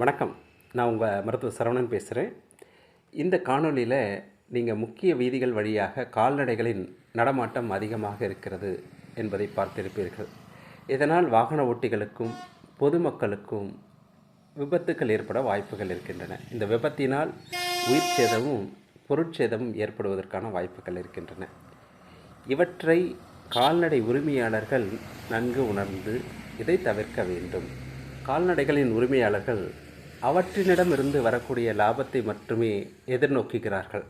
வணக்கம். நான் உங்கள் மருத்துவ சரவணன் பேசுகிறேன் இந்த காணொளியில் நீங்கள் முக்கிய வீதிகள் வழியாக கால்நடைகளின் நடமாட்டம் அதிகமாக இருக்கிறது என்பதை பார்த்திருப்பீர்கள். இதனால் வாகன ஓட்டிகளுக்கும் பொதுமக்களுக்கும் விபத்துக்கள் ஏற்பட வாய்ப்புகள் இருக்கின்றன. இந்த விபத்தினால் உயிர் சேதமும் பொருட்சேதமும் ஏற்படுவதற்கான வாய்ப்புகள் இருக்கின்றன. இவற்றை கால்நடை உரிமையாளர்கள் நன்கு உணர்ந்து இதை தவிர்க்க வேண்டும். கால்நடைகளின் உரிமையாளர்கள் அவற்றினிடமிருந்து வரக்கூடிய லாபத்தை மட்டுமே எதிர்நோக்குகிறார்கள்.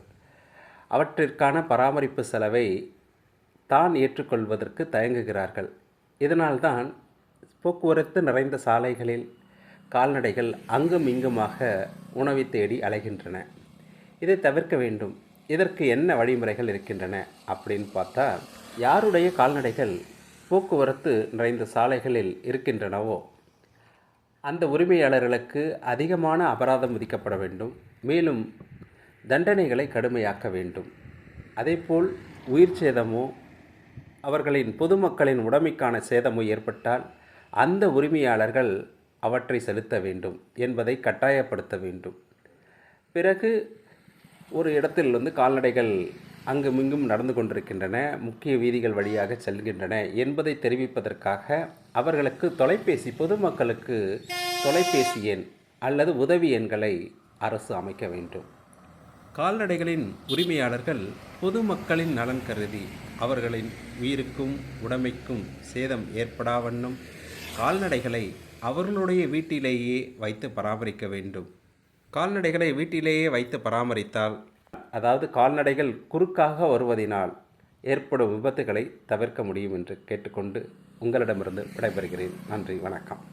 அவற்றிற்கான பராமரிப்பு செலவை தான் ஏற்றுக்கொள்வதற்கு தயங்குகிறார்கள். இதனால்தான் போக்குவரத்து நிறைந்த சாலைகளில் கால்நடைகள் அங்கும் இங்குமாக உணவை தேடி அலைகின்றன. இதை தவிர்க்க வேண்டும். இதற்கு என்ன வழிமுறைகள் இருக்கின்றன அப்படின்னு பார்த்தா யாருடைய கால்நடைகள் போக்குவரத்து நிறைந்த சாலைகளில் இருக்கின்றனவோ அந்த உரிமையாளர்களுக்கு அதிகமான அபராதம் விதிக்கப்பட வேண்டும். மேலும் தண்டனைகளை கடுமையாக்க வேண்டும். அதேபோல் உயிர் சேதமோ அவர்களின் பொதுமக்களின் உடைமைக்கான சேதமோ ஏற்பட்டால் அந்த உரிமையாளர்கள் அவற்றை செலுத்த வேண்டும் என்பதை கட்டாயப்படுத்த வேண்டும். பிறகு ஒரு இடத்தில் வந்து கால்நடைகள் அங்குமிங்கும் நடந்து கொண்டிருக்கின்றன முக்கிய வீதிகள் வழியாக செல்கின்றன என்பதை தெரிவிப்பதற்காக அவர்களுக்கு தொலைபேசி பொதுமக்களுக்கு தொலைபேசி எண் அல்லது உதவி எண்களை அரசு அமைக்க வேண்டும். கால்நடைகளின் உரிமையாளர்கள் பொதுமக்களின் நலன் கருதி அவர்களின் உயிருக்கும் உடைமைக்கும் சேதம் ஏற்படாவண்ணம் கால்நடைகளை அவர்களுடைய வீட்டிலேயே வைத்து பராமரிக்க வேண்டும். கால்நடைகளை வீட்டிலேயே வைத்து பராமரித்தால் அதாவது கால்நடைகள் குறுக்காக வருவதினால் ஏற்படும் விபத்துகளை தவிர்க்க முடியும் என்று கேட்டுக்கொண்டு உங்களிடமிருந்து விடைபெறுகிறேன். நன்றி வணக்கம்.